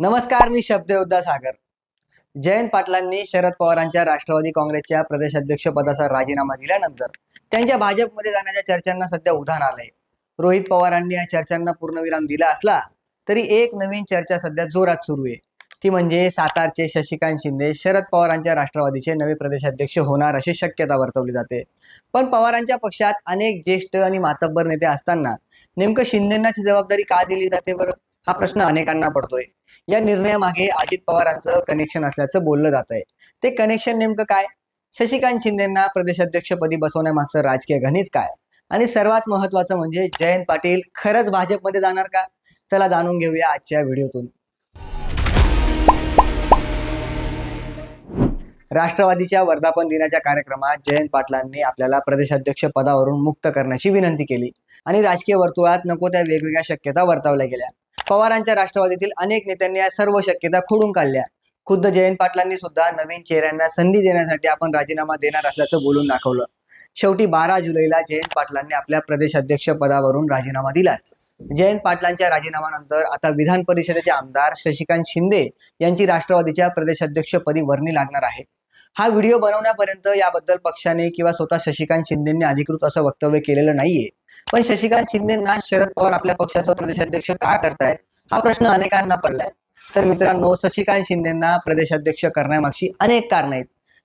नमस्कार मी शब्दयोद्धा सागर. जयंत पाटलांनी शरद पवारांच्या राष्ट्रवादी काँग्रेसच्या प्रदेशाध्यक्ष पदाचा राजीनामा दिल्यानंतर त्यांच्या भाजपमध्ये जाण्याच्या चर्चांना सध्या उधाण आलंय. रोहित पवारांनी या चर्चांना पूर्णविराम दिला असला तरी एक नवीन चर्चा सध्या जोरात सुरू आहे. ती म्हणजे सातारचे शशिकांत शिंदे शरद पवारांच्या राष्ट्रवादीचे नवे प्रदेशाध्यक्ष होणार अशी शक्यता वर्तवली जाते. पण पवारांच्या पक्षात अनेक ज्येष्ठ आणि मातब्बर नेते असताना नेमकं शिंदेंनाच ही जबाबदारी का दिली जाते बरं? हा प्रश्न अनेकांना पडतोय. या निर्णयामागे अजित पवारांचं कनेक्शन असल्याचं बोललं जात आहे ते कनेक्शन नेमकं काय? शशिकांत शिंदेना प्रदेशाध्यक्षपदी बसवण्यामागचं राजकीय गणित काय? आणि सर्वात महत्वाचं म्हणजे जयंत पाटील खरंच भाजपमध्ये जाणार का? चला जाणून घेऊया आजच्या व्हिडिओतून. राष्ट्रवादीच्या वर्धापन दिनाच्या कार्यक्रमात जयंत पाटलांनी आपल्याला प्रदेशाध्यक्ष पदावरून मुक्त करण्याची विनंती केली. आणि राजकीय वर्तुळात नको त्या वेगवेगळ्या शक्यता वर्तवल्या गेल्या. पवारांच्या राष्ट्रवादीतील अनेक नेत्यांनी या सर्व शक्यता खोडून काढल्या. खुद्द जयंत पाटलांनी सुद्धा नवीन चेहऱ्यांना संधी देण्यासाठी आपण राजीनामा देणार असल्याचं बोलून दाखवलं. शेवटी बारा जुलैला जयंत पाटलांनी आपल्या प्रदेशाध्यक्ष पदावरून राजीनामा दिलाच. जयंत पाटलांच्या राजीनाम्यानंतर आता विधान परिषदेचे आमदार शशिकांत शिंदे यांची राष्ट्रवादीच्या प्रदेशाध्यक्षपदी वर्णी लागणार आहे. हा व्हिडिओ बनवण्यापर्यंत याबद्दल पक्षाने किंवा स्वतः शशिकांत शिंदेंनी अधिकृत असं वक्तव्य केलेलं नाहीये. पण शशिकांत शिंदेना शरद पवार आपल्या पक्षाचा प्रदेशाध्यक्ष का करतायत? हा प्रश्न अनेकांना पडलाय. तर मित्रांनो शशिकांत शिंदेना प्रदेशाध्यक्ष करण्यामागची अनेक कारणं आहेत.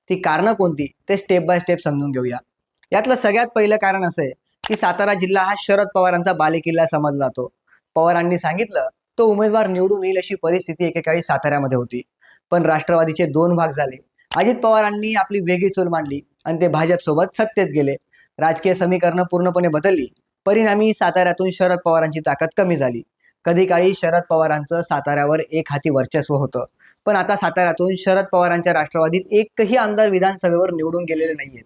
ती कारणं कोणती? ते स्टेप बाय स्टेप समजून घेऊया. यातलं सगळ्यात पहिलं कारण असं आहे की सातारा जिल्हा हा शरद पवारांचा बालेकिल्ला समजला जातो. पवारांनी सांगितलं तो उमेदवार निवडून येईल अशी परिस्थिती एकेकाळी साताऱ्यामध्ये होती. पण राष्ट्रवादीचे दोन भाग झाले. अजित पवारांनी आपली वेगळी चूल मांडली आणि ते भाजपसोबत सत्तेत गेले. राजकीय समीकरणं पूर्णपणे बदलली. परिणामी साताऱ्यातून शरद पवारांची ताकद कमी झाली. कधी काळी शरद पवारांचं साताऱ्यावर एक हाती वर्चस्व होतं. पण आता साताऱ्यातून शरद पवारांच्या राष्ट्रवादीत एकही आमदार विधानसभेवर निवडून गेलेले नाहीयेत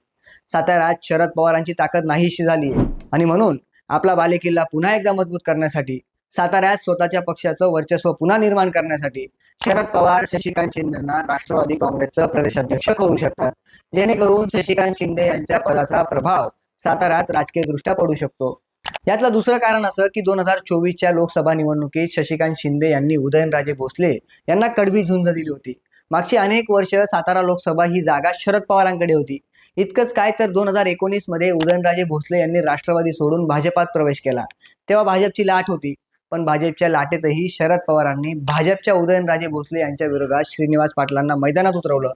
साताऱ्यात शरद पवारांची ताकद नाहीशी झाली आहे आणि म्हणून आपला बालेकिल्ला पुन्हा एकदा मजबूत करण्यासाठी साताऱ्यात स्वतःच्या पक्षाचं वर्चस्व पुन्हा निर्माण करण्यासाठी शरद पवार शशिकांत शिंदेना राष्ट्रवादी काँग्रेसचं प्रदेशाध्यक्ष करू शकतात. जेणेकरून शशिकांत शिंदे यांच्या पदाचा प्रभाव साताऱ्यात राजकीय दृष्ट्या पडू शकतो. यातलं दुसरं कारण असं की दोन हजार चोवीसच्या लोकसभा निवडणुकीत शशिकांत शिंदे यांनी उदयनराजे भोसले यांना कडवी झुंज दिली होती. मागची अनेक वर्ष सातारा लोकसभा ही जागा शरद पवारांकडे होती. इतकंच काय तर दोन हजार एकोणीसमध्ये उदयनराजे भोसले यांनी राष्ट्रवादी सोडून भाजपात प्रवेश केला. तेव्हा भाजपची लाट होती. पण भाजपच्या लाटेतही शरद पवारांनी भाजपच्या उदयनराजे भोसले यांच्या विरोधात श्रीनिवास पाटलांना मैदानात उतरवलं.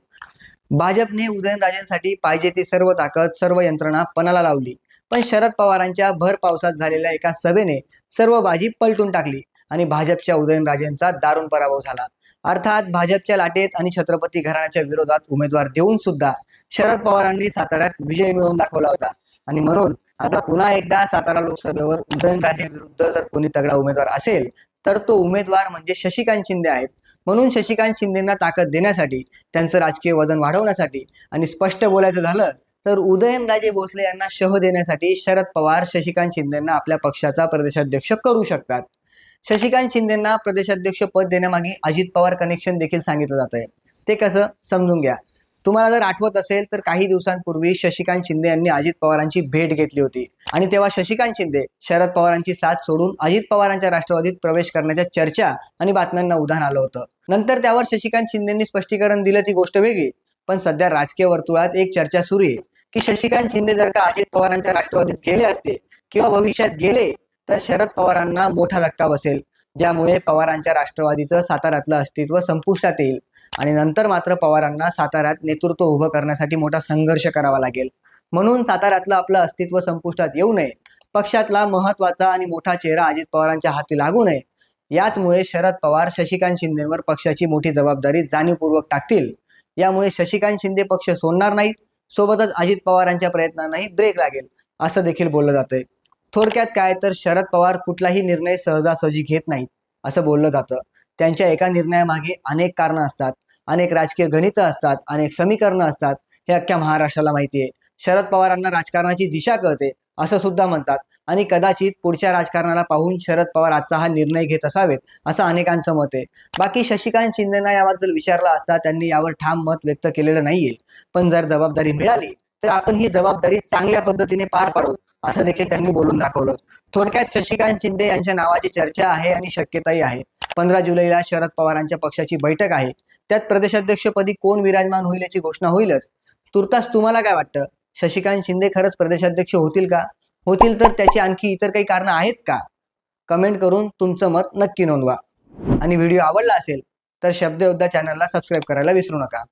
भाजपने उदयनराजेंसाठी पाहिजे ती सर्व ताकद सर्व यंत्रणा पणाला लावली. पण शरद पवारांच्या भर पावसात झालेल्या एका सभेने सर्व बाजी पलटून टाकली आणि भाजपच्या उदयनराजेंचा दारुण पराभव झाला. अर्थात भाजपच्या लाटेत आणि छत्रपती घराण्याच्या विरोधात उमेदवार देऊन सुद्धा शरद पवारांनी साताऱ्यात विजय मिळवून दाखवला होता. आणि म्हणून आता पुन्हा एकदा सातारा लोकसभेवर उदयनराजे विरुद्ध जर कोणी तगडा उमेदवार असेल तर तो उमेदवार म्हणजे शशिकांत शिंदे आहेत. म्हणून शशिकांत शिंदेना ताकद देण्यासाठी त्यांचं राजकीय वजन वाढवण्यासाठी आणि स्पष्ट बोलायचं झालं तर उदयनराजे भोसले यांना शह देण्यासाठी शरद पवार शशिकांत शिंदेना आपल्या पक्षाचा प्रदेशाध्यक्ष करू शकतात. शशिकांत शिंदेना प्रदेशाध्यक्ष पद देण्यामागे अजित पवार कनेक्शन देखील सांगितलं जात आहे ते कसं? समजून घ्या. तुम्हाला जर आठवत असेल तर काही दिवसांपूर्वी शशिकांत शिंदे यांनी अजित पवारांची भेट घेतली होती. आणि तेव्हा शशिकांत शिंदे शरद पवारांची साथ सोडून अजित पवारांच्या राष्ट्रवादीत प्रवेश करण्याच्या चर्चा आणि बातम्यांना उधाण आलं होतं. नंतर त्यावर शशिकांत शिंदेंनी स्पष्टीकरण दिलं ती गोष्ट वेगळी. पण सध्या राजकीय वर्तुळात एक चर्चा सुरू आहे की शशिकांत शिंदे जर का अजित पवारांच्या राष्ट्रवादीत गेले असते किंवा भविष्यात गेले तर शरद पवारांना मोठा धक्का बसेल. ज्यामुळे पवारांच्या राष्ट्रवादीचं साताऱ्यातलं अस्तित्व संपुष्टात येईल. आणि नंतर मात्र पवारांना साताऱ्यात नेतृत्व उभं करण्यासाठी मोठा संघर्ष करावा लागेल. म्हणून साताऱ्यातलं आपलं अस्तित्व संपुष्टात येऊ नये. पक्षातला महत्त्वाचा आणि मोठा चेहरा अजित पवारांच्या हाती लागू नये. याचमुळे शरद पवार शशिकांत शिंदेवर पक्षाची मोठी जबाबदारी जाणीवपूर्वक टाकतील. यामुळे शशिकांत शिंदे पक्ष सोडणार नाहीत. सोबतच अजित पवारांच्या प्रयत्नांनाही ब्रेक लागेल असं देखील बोललं जातंय. थोडक्यात काय तर शरद पवार कुठलाही निर्णय सहजासहजी घेत नाहीत असं बोललं जातं. त्यांच्या एका निर्णयामागे अनेक कारणं असतात. अनेक राजकीय गणितं असतात. अनेक समीकरणं असतात. हे अख्ख्या महाराष्ट्राला माहिती आहे शरद पवारांना राजकारणाची दिशा कळते असं सुद्धा म्हणतात. आणि कदाचित पुढच्या राजकारणाला पाहून शरद पवार आजचा हा निर्णय घेत असावेत असं अनेकांचं मत आहे. बाकी शशिकांत शिंदेना याबद्दल विचारलं असता त्यांनी यावर ठाम मत व्यक्त केलेलं नाहीये. पण जर जबाबदारी मिळाली तर आपण ही जबाबदारी चांगल्या पद्धतीने पार पाडू असं देखील त्यांनी बोलून दाखवलं. थोडक्यात शशिकांत शिंदे यांच्या नावाची चर्चा आहे आणि शक्यताही आहे. पंधरा जुलैला शरद पवारांच्या पक्षाची बैठक आहे. त्यात प्रदेशाध्यक्षपदी कोण विराजमान होईल याची घोषणा होईलच. तुर्तास तुम्हाला काय वाटतं? शशिकांत शिंदे खरंच प्रदेशाध्यक्ष होतील का? होतील तर त्याची आणखी इतर काही कारणं आहेत का? कमेंट करून तुमचं मत नक्की नोंदवा. आणि व्हिडिओ आवडला असेल तर शब्दयोद्धा चॅनलला सबस्क्राईब करायला विसरू नका.